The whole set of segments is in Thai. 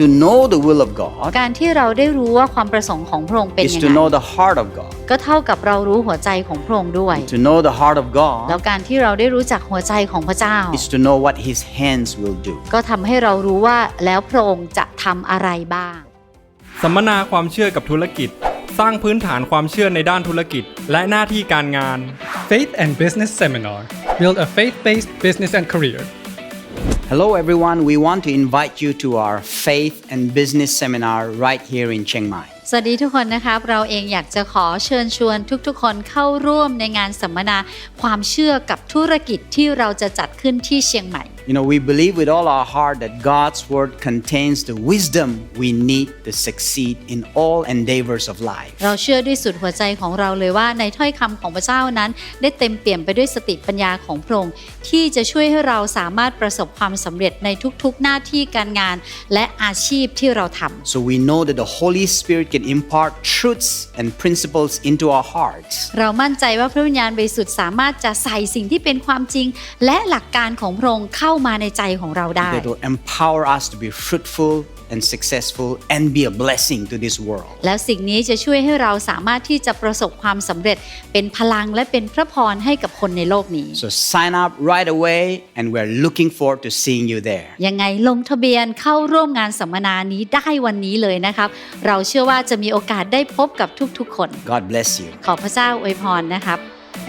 to know the will of God การที่เราได้รู้ว่าความประสงค์ของพระองค์เป็น is ยัง to ไง know the heart of God. ก็เท่ากับเรารู้หัวใจของพระองค์ด้วย To know the heart of แล้ว God การที่เราได้รู้จักหัวใจของพระเจ้า is to know what His hands will do. ก็ทำให้เรารู้ว่าแล้วพระองค์จะทำอะไรบ้าง สัมมนาความเชื่อกับธุรกิจ สร้างพื้นฐานความเชื่อในด้านธุรกิจ และหน้าที่การงาน Faith and Business Seminar Build a faith based business and career. Hello, everyone. We want to invite you to our faith and business seminar right here in Chiang Mai. สวัสดีทุกคนนะครับเราเองอยากจะขอเชิญชวนทุกๆ คนเข้าร่วมในงานสัมมนาความเชื่อกับธุรกิจที่เราจะจัดขึ้นที่เชียงใหม่ You know, we believe with all our heart that God's Word contains the wisdom we need to succeed in all endeavors of life. เราเชื่อด้วยสุดหัวใจของเราเลยว่าในถ้อยคำของพระเจ้านั้น ได้เต็มเปี่ยมไปด้วยสติปัญญาของพระองค์ที่จะช่วยให้เราสามารถประสบความสำเร็จในทุกๆ หน้าที่การงาน และอาชีพที่เราทำ So we know that the Holy Spirit can impart truths and principles into our hearts เรามั่นใจว่าพระวิญญาณบริสุทธิ์สามารถจะใส่สิ่งที่เป็นความจริง และหลักการของพระองค์เข้ามาในใจของเราได้ that will empower us to be fruitful and successful and be a blessing to this world. แล้วสิ่งนี้จะช่วยให้เราสามารถที่จะประสบความสำเร็จเป็นพลังและเป็นพระพรให้กับคนในโลกนี้ So sign up right away and we're looking forward to seeing you there. ยังไงลงทะเบียนเข้าร่วมงานสัมมนานี้ได้วันนี้เลยนะครับ เราเชื่อว่าจะมีโอกาสได้พบกับทุกๆคน God bless you. ขอพระเจ้าอวยพรนะครับ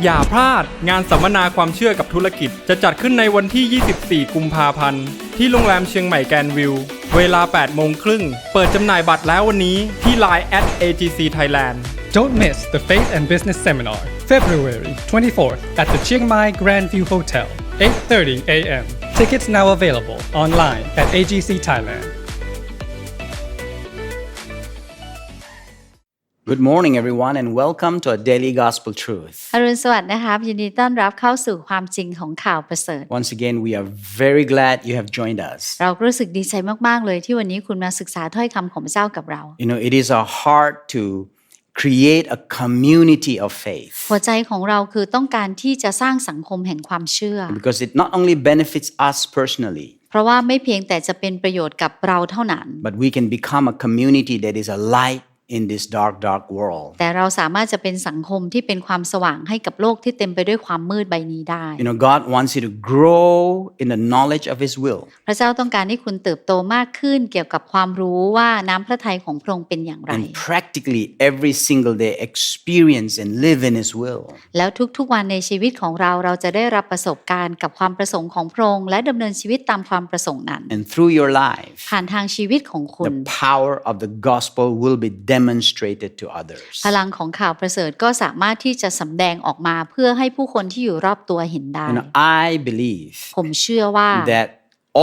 อย่าพลาดงานสัมมนาความเชื่อกับธุรกิจ จะจัดขึ้นในวันที่ 24 กุมภาพันธ์ ที่โรงแรมเชียงใหม่แกรนด์วิว เวลา 8 โมงครึ่ง เปิดจำหน่ายบัตรแล้ววันนี้ที่ Line at AGC Thailand Don't miss the Faith and Business Seminar, February 24th at the Chiang Mai Grandview Hotel, 8:30 a.m. Tickets now available online at AGC Thailand. Good morning, everyone, and welcome to our daily gospel truth. อรุณสวัสดิ์นะครับ ยินดีต้อนรับเข้าสู่ความจริงของข่าวประเสริฐ Once again, we are very glad you have joined us. เราก็รู้สึกดีใจมาก ๆ เลยที่วันนี้คุณมาศึกษาถ้อยคำของพระเจ้ากับเรา You know, it is our heart to create a community of faith หัวใจของเราคือต้องการที่จะสร้างสังคมแห่งความเชื่อ because it not only benefits us personally, เพราะว่าไม่เพียงแต่จะเป็นประโยชน์กับเราเท่านั้น but we can become a community that is a light in this dark, dark world. แต่เราสามารถจะเป็นสังคมที่เป็นความสว่างให้กับโลกที่เต็มไปด้วยความมืดใบนี้ได้ You know, God wants you to grow in the knowledge of His will. พระเจ้าต้องการให้คุณเติบโตมากขึ้นเกี่ยวกับความรู้ว่าน้ำพระทัยของพระองค์เป็นอย่างไร and practically every single day experience and live in His will. แล้วทุกๆวันในชีวิตของเราเราจะได้รับประสบการณ์กับความประสงค์ของพระองค์และดำเนินชีวิตตามความประสงค์นั้น And through your life, ผ่านทางชีวิตของคุณ the power of the gospel will be demonstrated to others. พลังของข่าวประเสริฐก็สามารถที่จะสำแดงออกมาเพื่อให้ผู้คนที่อยู่รอบตัวเห็นได้ You know, I believe ผมเชื่อว่า that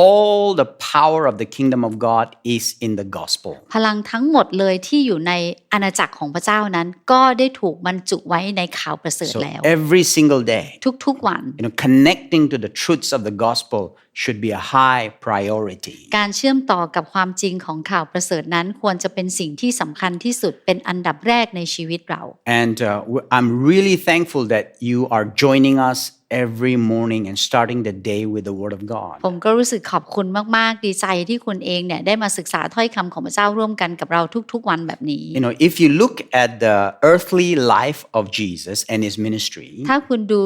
all the power of the kingdom of God is in the gospel. พลังทั้งหมดเลยที่อยู่ในอาณาจักรของพระเจ้านั้น ก็ได้ถูกบรรจุไว้ในข่าวประเสริฐ So แล้ว every single day, ทุกๆวัน you know, connecting to the truths of the gospel should be a high priority. การเชื่อมต่อกับความจริงของข่าวประเสริฐนั้นควรจะเป็นสิ่งที่สำคัญที่สุดเป็นอันดับแรกในชีวิตเรา And uh, w- I'm really thankful that you are joining us every morning and starting the day with the Word of God. ผมก็รู้สึกขอบคุณมากๆ ดีใจที่คุณเองเนี่ยได้มาศึกษาถ้อยคำของพระเจ้าร่วมกันกับเราทุกๆวันแบบนี้ You know, if you look at the earthly life of Jesus and his ministry, ถ้าคุณดู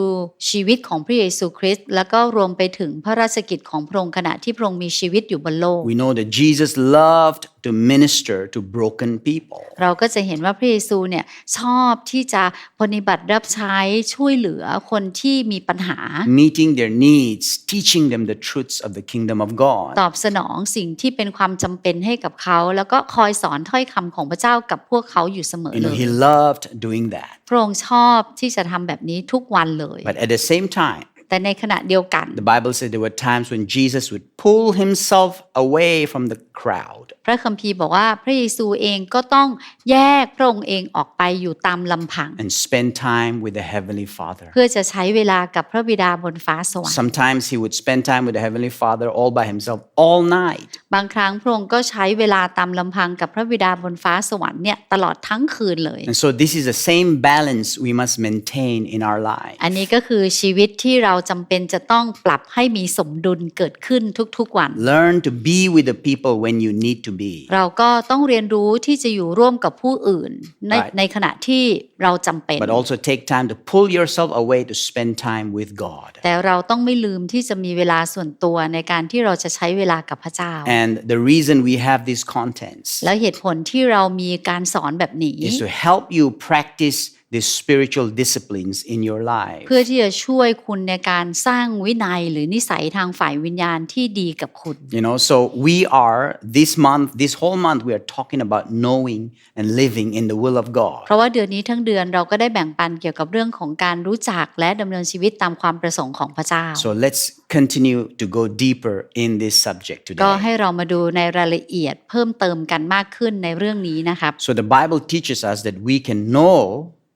ชีวิตของพระเยซูคริสต์แล้วก็รวมไปถึงพระราชกิจของพระองค์ขณะที่พระองค์มีชีวิตอยู่บนโลก we know that Jesus loved to minister to broken people. เราก็จะเห็นว่าพระเยซูเนี่ยชอบที่จะปฏิบัติรับใช้ช่วยเหลือคนที่มีปัญหา meeting their needs, teaching them the truths of the kingdom of God. ตอบสนองสิ่งที่เป็นความจำเป็นให้กับเขา แล้วก็คอยสอนถ้อยคำของพระเจ้ากับพวกเขาอยู่เสมอ You เล know, ย he loved doing that. พระองค์ชอบที่จะทำแบบนี้ทุกวันเลย But at the same time, แต่ในขณะเดียวกัน the Bible said there were times when Jesus would pull himself away from the crowd พระคัมภีร์บอกว่าพระเยซูเองก็ต้องแยกพระองค์เองออกไปอยู่ตามลำพัง and spend time with the Heavenly Father. เพื่อจะใช้เวลากับพระบิดาบนฟ้าสวรรค์ Sometimes he would spend time with the Heavenly Father all by himself all night. บางครั้งพระองค์ก็ใช้เวลาตามลำพังกับพระบิดาบนฟ้าสวรรค์เนี่ยตลอดทั้งคืนเลย And so this is the same balance we must maintain in our life. อันนี้ก็คือชีวิตที่เราจำเป็นจะต้องปรับให้มีสมดุลเกิดขึ้นทุกๆวัน Learn to be with the people when you need to be. เราก็ต้องเรียนรู้ที่จะอยู่ร่วมกับผู้อื่น ใน Right. ในขณะที่เราจำเป็น But also take time to pull yourself away to spend time with God. แต่เราต้องไม่ลืมที่จะมีเวลาส่วนตัวในการที่เราจะใช้เวลากับพระเจ้า And the reason we have these contents แล้วเหตุผลที่เรามีการสอนแบบนี้ is to help you practice these spiritual disciplines in your life. เพื่อที่จะช่วยคุณในการสร้างวินัยหรือนิสัยทางฝ่ายวิญญาณที่ดีกับคุณ You know, so we are this month, this whole month, we are talking about knowing and living in the will of เพ God. ราะว่าเดือนนี้ทั้งเดือนเราก็ได้แบ่งปันเกี่ยวกับเรื่องของการรู้จักและดำเนินชีวิตตามความประสงค์ของพระเจ้า So let's continue to go deeper in this subject ก็ today. ให้เรามาดูในรายละเอียดเพิ่มเติมกันมากขึ้นในเรื่องนี้นะครับ So the Bible teaches us that we can know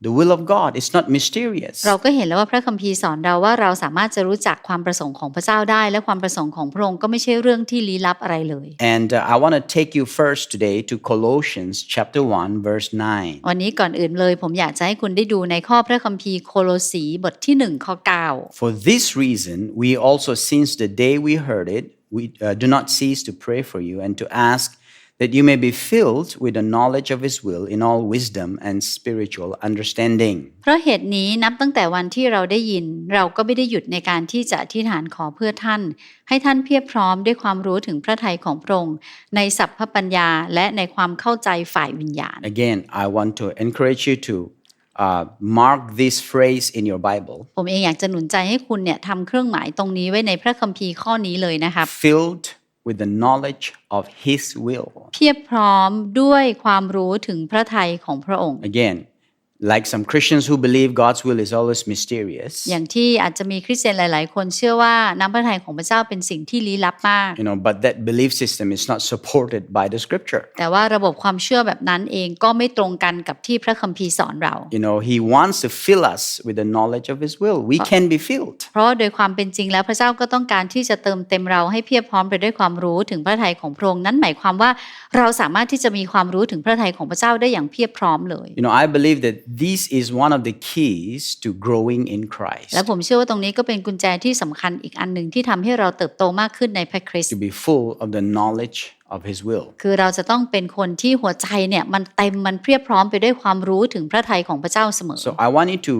the will of God. It's not mysterious. เราก็เห็นแล้วว่าพระคัมภีร์สอนเราว่าเราสามารถจะรู้จักความประสงค์ของพระเจ้าได้ และความประสงค์ของพระองค์ก็ไม่ใช่เรื่องที่ลี้ลับอะไรเลย And uh, I want to take you first today to Colossians chapter 1 verse 9. วันนี้ก่อนอื่นเลย ผมอยากจะให้คุณได้ดูในข้อพระคัมภีร์โคโลสีบทที่ 1 ข้อ 9 For this reason, we also, since the day we heard it, we uh, do not cease to pray for you and to ask that you may be filled with the knowledge of His will in all wisdom and spiritual understanding. เพราะเหตุนี้นับตั้งแต่วันที่เราได้ยิน เราก็ไม่ได้หยุดในการที่จะอธิษฐานขอเพื่อท่าน ให้ท่านเพียบพร้อมด้วยความรู้ถึงพระทัยของพระองค์ในสัพพปัญญาและในความเข้าใจฝ่ายวิญญาณ Again, I want to encourage you to uh, mark this phrase in your Bible ผมเองอยากจะหนุนใจให้คุณเนี่ยทำเครื่องหมายตรงนี้ไว้ในพระคัมภีร์ข้อนี้เลยนะครับ filled with the knowledge of His will. เพียบพร้อมด้วยความรู้ถึงพระทัยของพระองค์ Again, like some Christians who believe God's will is always mysterious, อย่างที่อาจจะมีคริสเตียนหลาย ๆ คนเชื่อว่าน้ำพระทัยของพระเจ้าเป็นสิ่งที่ลี้ลับมาก you know, but that belief system is not supported by the scripture. แต่ว่าระบบความเชื่อแบบนั้นเองก็ไม่ตรงกันกับที่พระคัมภีร์สอนเรา You know, He wants to fill us with the knowledge of His will. We can be filled. เพราะโดยความเป็นจริงแล้วพระเจ้าก็ต้องการที่จะเติมเต็มเราให้เพียบพร้อมไปด้วยความรู้ถึงพระทัยของพระองค์นั้นหมายความว่าเราสามารถที่จะมีความรู้ถึงพระทัยของพระเจ้าได้อย่างเพียบพร้อมเลย You know, I believe that this is one of the keys to growing in Christ. และผมเชื่อว่าตรงนี้ก็เป็นกุญแจที่สำคัญอีกอันหนึ่งที่ทำให้เราเติบโตมากขึ้นในพระคริสต์ To be full of the knowledge of His will. คือเราจะต้องเป็นคนที่หัวใจเนี่ยมันเต็มมันเพียบพร้อมไปด้วยความรู้ถึงพระทัยของพระเจ้าเสมอ So I want you to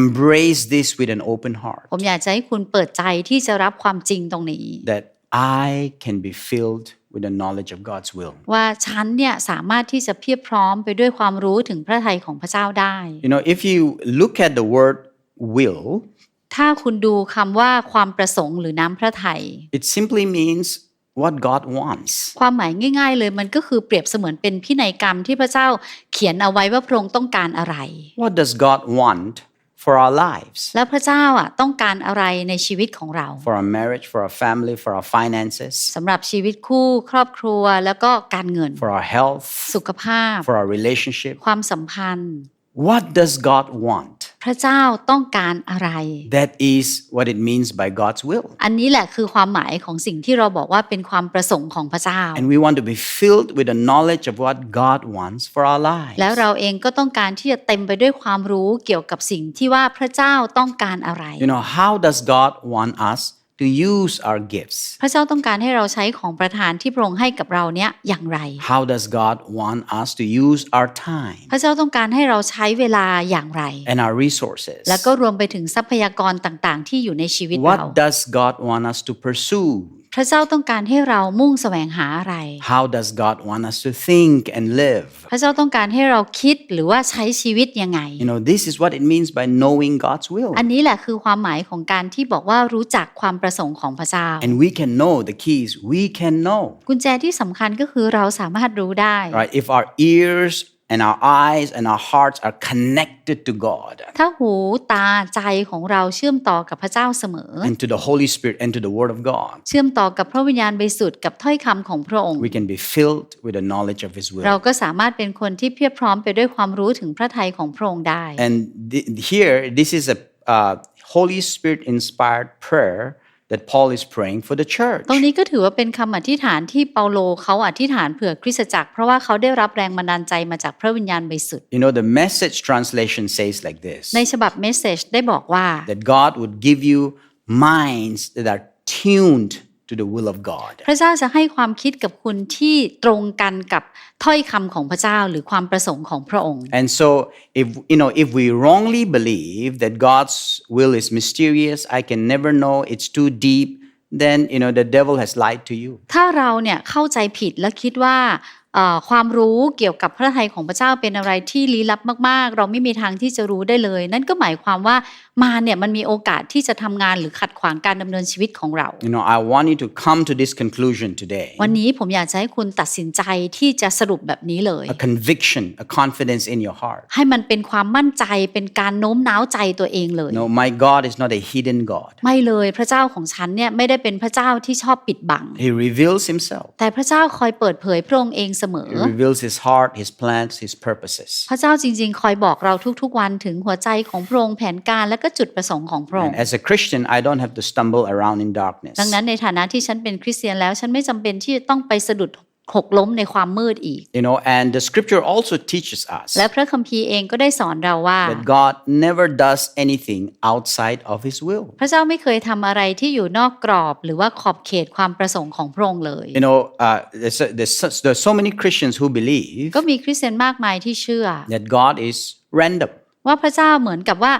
embrace this with an open heart ผมอยากจะให้คุณเปิดใจที่จะรับความจริงตรงนี้ that I can be filled with the knowledge of God's will. ว่าฉันเนี่ยสามารถที่จะเพียบพร้อมไปด้วยความรู้ถึงพระทัยของพระเจ้าได้ You know, if you look at the word will, ถ้าคุณดูคำว่าความประสงค์หรือน้ำพระทัย it simply means what God wants. ความหมายง่าย ๆ เลยมันก็คือเปรียบเสมือนเป็นพินัยกรรมที่พระเจ้าเขียนเอาไว้ว่าพระองค์ต้องการอะไร What does God want for our lives? แล้วพระเจ้าอะต้องการอะไรในชีวิตของเรา For our marriage, for our family, for our finances, สำหรับชีวิตคู่ครอบครัวแล้วก็การเงิน for our health, สุขภาพ for our relationship. ความสัมพันธ์ What does God want? พระเจ้าต้องการอะไร That is what it means by God's will. อันนี้แหละคือความหมายของสิ่งที่เราบอกว่าเป็นความประสงค์ของพระเจ้า And we want to be filled with the knowledge of what God wants for our lives. แล้วเราเองก็ต้องการที่จะเต็มไปด้วยความรู้เกี่ยวกับสิ่งที่ว่าพระเจ้าต้องการอะไร You know, how does God want us to use our gifts? พระเจ้าต้องการให้เราใช้ของประทานที่พระองค์ให้กับเราเนี้ยอย่างไร How does God want us to use our time พระเจ้าต้องการให้เราใช้เวลาอย่างไร and our resources? แล้วก็รวมไปถึงทรัพยากรต่างๆ ที่อยู่ในชีวิตเรา What does God want us to pursue? พระเจ้าต้องการให้เรามุ่งแสวงหาอะไร How does God want us to think and live? พระเจ้าต้องการให้เราคิดหรือว่าใช้ชีวิตยังไง You know, this is what it means by knowing God's will. อันนี้แหละคือความหมายของการที่บอกว่ารู้จักความประสงค์ของพระเจ้า And we can know the keys. We can know. กุญแจที่สำคัญก็คือเราสามารถรู้ได้ Right? If our ears and our eyes and our hearts are connected to God ถ้าหูตาใจของเราเชื่อมต่อกับพระเจ้าเสมอ and to the Holy Spirit and to the Word of God, เชื่อมต่อกับพระวิญญาณบริสุทธิ์กับถ้อยคำของพระองค์ we can be filled with the knowledge of His เรา will. ก็สามารถเป็นคนที่เพียบพร้อมไปด้วยความรู้ถึงพระทัยของพระองค์ได้ And th- here, this is a uh, Holy Spirit inspired prayer that Paul is praying for the church. ตรงนี้ก็ถือว่าเป็นคำอธิษฐานที่เปาโลเขาอธิษฐานเผื่อคริสตจักร เพราะว่าเขาได้รับแรงบันดาลใจมาจากพระวิญญาณบริสุทธิ์ You know, the message translation says like this ในฉบับเมสเซจได้บอกว่า that God would give you minds that are tuned to the will of God. พระเจ้าจะให้ความคิดกับคุณที่ตรงกันกับถ้อยคำของพระเจ้าหรือความประสงค์ของพระองค์ And so if you know if we wrongly believe that God's will is mysterious, I can never know, it's too deep, then you know the devil has lied to you. ถ้าเราเนี่ยเข้าใจผิดและคิดว่าเอ่อ ความรู้เกี่ยวกับพระทัยของพระเจ้าเป็นอะไรที่ลี้ลับมาก ๆ เราไม่มีทางที่จะรู้ได้เลย นั่นก็หมายความว่ามารเนี่ยมันมีโอกาสที่จะทำงานหรือขัดขวางการดำเนินชีวิตของเรา You know, I want you to come to this conclusion today. วันนี้ผมอยากจะให้คุณตัดสินใจที่จะสรุปแบบนี้เลย A conviction, a confidence in your heart. ให้มันเป็นความมั่นใจเป็นการโน้มน้าวใจตัวเองเลย No, my God is not a hidden God. ไม่เลยพระเจ้าของฉันเนี่ยไม่ได้เป็นพระเจ้าที่ชอบปิดบัง He reveals himself. แต่พระเจ้าคอยเปิดเผยพระองค์เองเสมอ He reveals his heart, his plans, his purposes. พระเจ้าจริง ๆ คอยบอกเราทุกๆวันถึงหัวใจของพระองค์แผนการและก็จุดประสงค์ของพระอง And ค์ as a Christian, I don't have to stumble around in darkness. ดังนั้นในฐานะที่ฉันเป็นคริสเตียนแล้วฉันไม่จำเป็นที่จะต้องไปสะดุด หกล้มในความมืดอีก You know, and the scripture also teaches us และพระคัมภีร์เองก็ได้สอนเราว่า that God never does anything outside of his will. พระเจ้าไม่เคยทำอะไรที่อยู่นอกกรอบ หรือว่าขอบเขตความประสงค์ของพระองค์เลย You know, uh, there's, there's, such, there's so many Christians who believe ก็มีคริสเตียนมากมายที่เชื่อ that God is random. ว่าพระเจ้าเหมือนกับว่า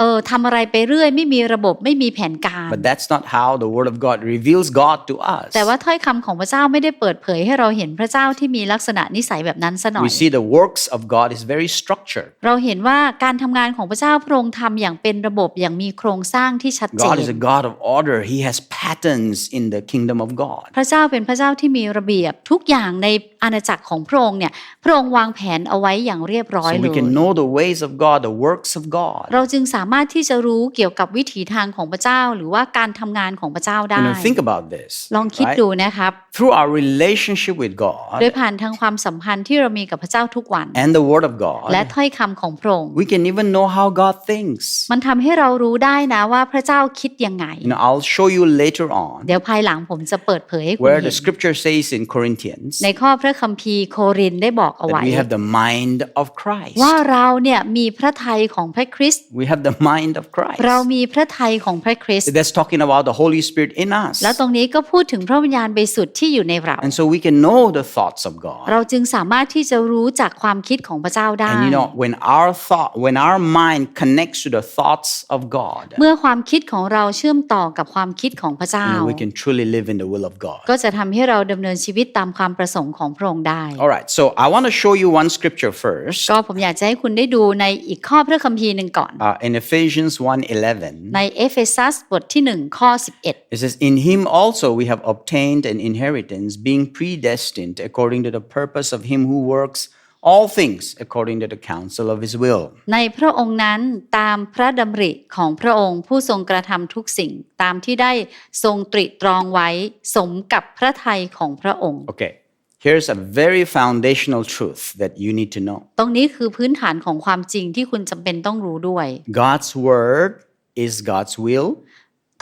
เออทำอะไรไปเรื่อยไม่มีระบบไม่มีแผนการ But that's not how the Word of God reveals God to us. แต่ว่าถ้อยคำของพระเจ้าไม่ได้เปิดเผยให้เราเห็นพระเจ้าที่มีลักษณะนิสัยแบบนั้นซะหน่อ We ย see the works of God is very structured. เราเห็นว่าการทำงานของพระเจ้าพระองค์ทำอย่างเป็นระบบอย่างมีโครงสร้างที่ชัดเจ God น is a God of order. He has patterns in the kingdom of God. พระเจ้าเป็นพระเจ้าที่มีระเบียบทุกอย่างในอาณาจักรของพระองค์เนี่ยพระองค์วางแผนเอาไว้อย่างเรียบร้อย So เล we ย can know the ways of God, the works of God. เราจึงสามารถที่จะรู้เกี่ยวกับวิถีทางของพระเจ้า หรือว่าการทำงานของพระเจ้า You ได้ know, think about this. ลองคิด right? ดูนะครับ Through our relationship with โดย God ผ่านทางความสัมพันธ์ที่เรามีกับพระเจ้าทุกวัน and the Word of และ God, ถ้อยคำของพระองค์ we can even know how God thinks. มันทำให้เรารู้ได้นะว่าพระเจ้าคิดยังไง You know, I'll show you later on เดี๋ยวภายหลังผมจะเปิดเผยให้คุณ where เห็ the น scripture says in Corinthians ในข้อพระคัมภีร์โครินธ์ได้บอกเอา that ไว้ we have the mind of Christ. ว่าเราเนี่ยมีพระทัยของพระคริสต์ We have the mind of Christ. เรามีพระทัยของพระคริสต์ That's talking about the Holy Spirit in us. แล้วตรงนี้ก็พูดถึงพระวิญญาณบริสุทธิ์ที่อยู่ในเรา And so we can know the thoughts of God. เราจึงสามารถที่จะรู้จากความคิดของพระเจ้าได้ And you know, when our thought, when our mind connects to the thoughts of God, เมื่อความคิดของเราเชื่อมต่อกับความคิดของพระเจ้า you know, we can truly live in the will of God. ก็จะทำให้เราดำเนินชีวิตตามความประสงค์ของพระองค์ได้ All right, so I want to show you one scripture first. ก็ผมอยากจะให้คุณได้ดูในอีกข้อพระคัมภีร์หนึ่งก่อน Uh, in Ephesians 1:11, ในเอเฟซัสบทที่ 1 ข้อ 11 it says, "In Him also we have obtained an inheritance, being predestined according to the purpose of Him who works all things according to the counsel of His will." ในพระองค์นั้นตามพระดำริของพระองค์ผู้ทรงกระทำทุกสิ่ง ตามที่ได้ทรงตริตรองไว้สมกับพระทัยของพระองค์ Okay, here's a very foundational truth that you need to know. ตรงนี้คือพื้นฐานของความจริงที่คุณจำเป็นต้องรู้ด้วย God's word is God's will,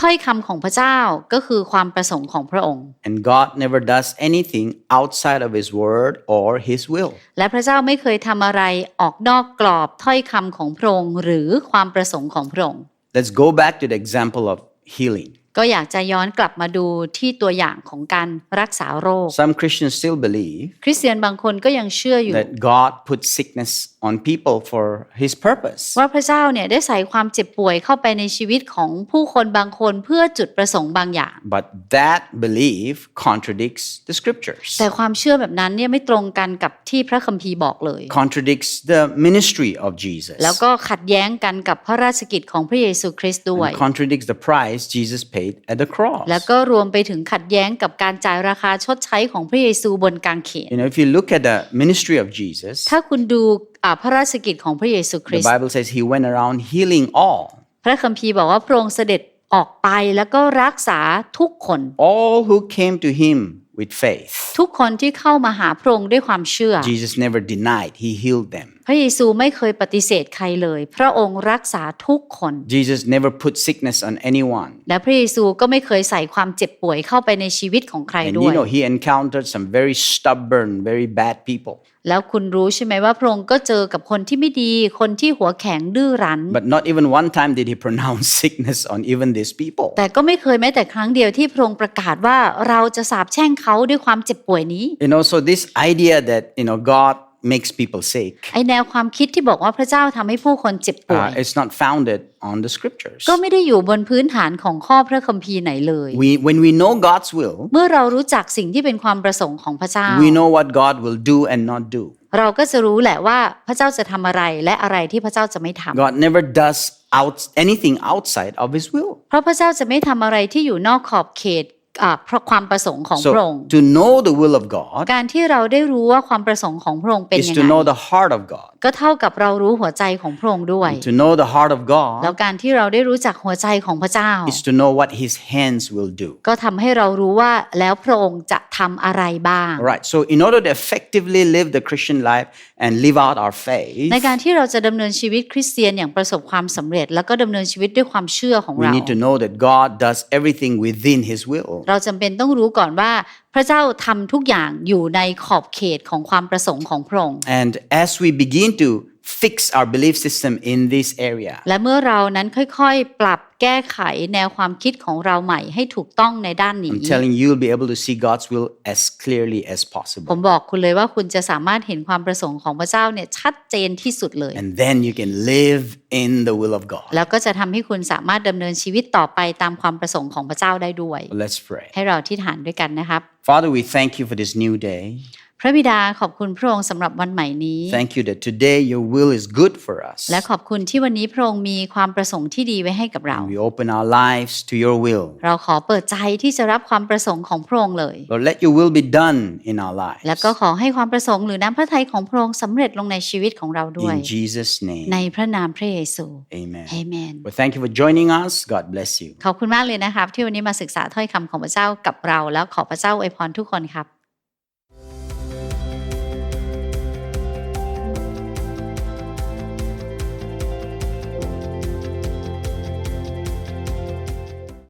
ถ้อยคำของพระเจ้าก็คือความประสงค์ของพระองค์ and God never does anything outside of His word or His will. และพระเจ้าไม่เคยทำอะไรออกนอกกรอบถ้อยคำของพระองค์หรือความประสงค์ของพระองค์ Let's go back to the example of healing. ก็อยากจะย้อนกลับมาดูที่ตัวอย่างของการรักษาโรค Some Christians still believe คริสเตียนบางคนก็ยังเชื่ออยู่ that God puts sickness on people for His purpose. ว่าพระเจ้าเนี่ยได้ใส่ความเจ็บป่วยเข้าไปในชีวิตของผู้คนบางคนเพื่อจุดประสงค์บางอย่าง But that belief contradicts the scriptures, แต่ความเชื่อแบบนั้นเนี่ยไม่ตรงกันกับที่พระคัมภีร์บอกเลย contradicts the ministry of Jesus, แล้วก็ขัดแย้งกันกับพระราชกิจของพระเยซูคริสต์ด้วย and contradicts the price Jesus paid at the cross. แล้วก็รวมไปถึงขัดแย้งกับการจ่ายราคาชดใช้ของพระเยซูบนกางเขน You know, if you look at the ministry of Jesus, ถ้าคุณดูอ่า พระราชกิจของพระเยซูคริ the สต์ Bible says He went around healing all, พระคัมภีร์บอกว่าพระองค์เสด็จออกไปแล้วก็รักษาทุกคน all who came to Him with faith. ทุกคนที่เข้ามาหาพระองค์ด้วยความเชื่อ Jesus never denied, He healed them. พระเยซูไม่เคยปฏิเสธใครเลย พระองค์รักษาทุกคน Jesus never put sickness on anyone. และพระเยซูก็ไม่เคยใส่ความเจ็บป่วยเข้าไปในชีวิตของใคร And ด้ว you ย know, he encountered some very stubborn, very bad people. แล้วคุณรู้ใช่ไหมว่าพระองค์ก็เจอกับคนที่ไม่ดี คนที่หัวแข็งดื้อรั้น But not even one time did he pronounce sickness on even these people. แต่ก็ไม่เคยแม้แต่ครั้งเดียวที่พระองค์ประกาศว่าเราจะสาปแช่งเขาด้วยความเจ็บป่วยนี้ You know, so this idea that, you know, God makes people sick, ไอแนวความคิดที่บอกว่าพระเจ้าทำให้ผู้คนเจ็บป่วย uh, it's not founded on the scriptures. ก็ไม่ได้อยู่บนพื้นฐานของข้อพระคัมภีร์ไหนเลย We, when we know God's will, เมื่อเรารู้จักสิ่งที่เป็นความประสงค์ของพระเจ้า we know what God will do and not do. เราก็จะรู้แหละว่าพระเจ้าจะทำอะไรและอะไรที่พระเจ้าจะไม่ทำ God never does out anything outside of His will. เพราะพระเจ้าจะไม่ทำอะไรที่อยู่นอกขอบเขตอ่า เพราะความประสงค์ของพระองค์ So to know the will of God การที่เราได้รู้ว่าความประสงค์ของพระองค์เป็น is ยัง to ไง know the heart of God. ก็เท่ากับเรารู้หัวใจของพระองค์ด้วย To know the heart of แล้ว God การที่เราได้รู้จักหัวใจของพระเจ้า is to know what His hands will do. ก็ทำให้เรารู้ว่าแล้วพระองค์จะทำอะไรบ้าง All right. So in order to effectively live the Christian life and live out our faith, ในการที่เราจะดำเนินชีวิตคริสเตียนอย่างประสบความสำเร็จ แล้วก็ดำเนินชีวิตด้วยความเชื่อของ we เรา need to know that God does everything within His will. เราจำเป็นต้องรู้ก่อนว่า พระเจ้าทำทุกอย่างอยู่ในขอบเขตของความประสงค์ของพระองค์ And as we begin to fix our belief system in this area, และเมื่อเรานั้นค่อยๆ ปรับแก้ไขแนวความคิดของเราใหม่ให้ถูกต้องในด้านนี้ I'm telling you, you'll be able to see God's will as clearly as ผม possible. บอกคุณเลยว่าคุณจะสามารถเห็นความประสงค์ของพระเจ้าเนี่ยชัดเจนที่สุดเลย And then you can live in the will of God. แล้วก็จะทำให้คุณสามารถดำเนินชีวิตต่อไปตามความประสงค์ของพระเจ้าได้ด้วย Let's pray. ให้เราที่ฐานด้วยกันนะครับ Father, we thank you for this new day. พระบิดาขอบคุณพระองค์สำหรับวันใหม่นี้ Thank you that today your will is good for us. และขอบคุณที่วันนี้พระองค์มีความประสงค์ที่ดีไว้ให้กับเรา We open our lives to your will. เราขอเปิดใจที่จะรับความประสงค์ของพระองค์เลย Lord, let your will be done in our แล้ว lives. ก็ขอให้ความประสงค์หรือน้ำพระทัยของพระองค์สำเร็จลงในชีวิตของเราด้วย In Jesus' ใน name. พระนามพระเยซู Amen. เอเมน Well, thank you for joining us. God bless you. ขอบคุณมากเลยนะครับที่วันนี้มาศึกษาถ้อยคำของพระเจ้ากับเราแล้วขอพระเจ้าอวยพรทุกคนครับ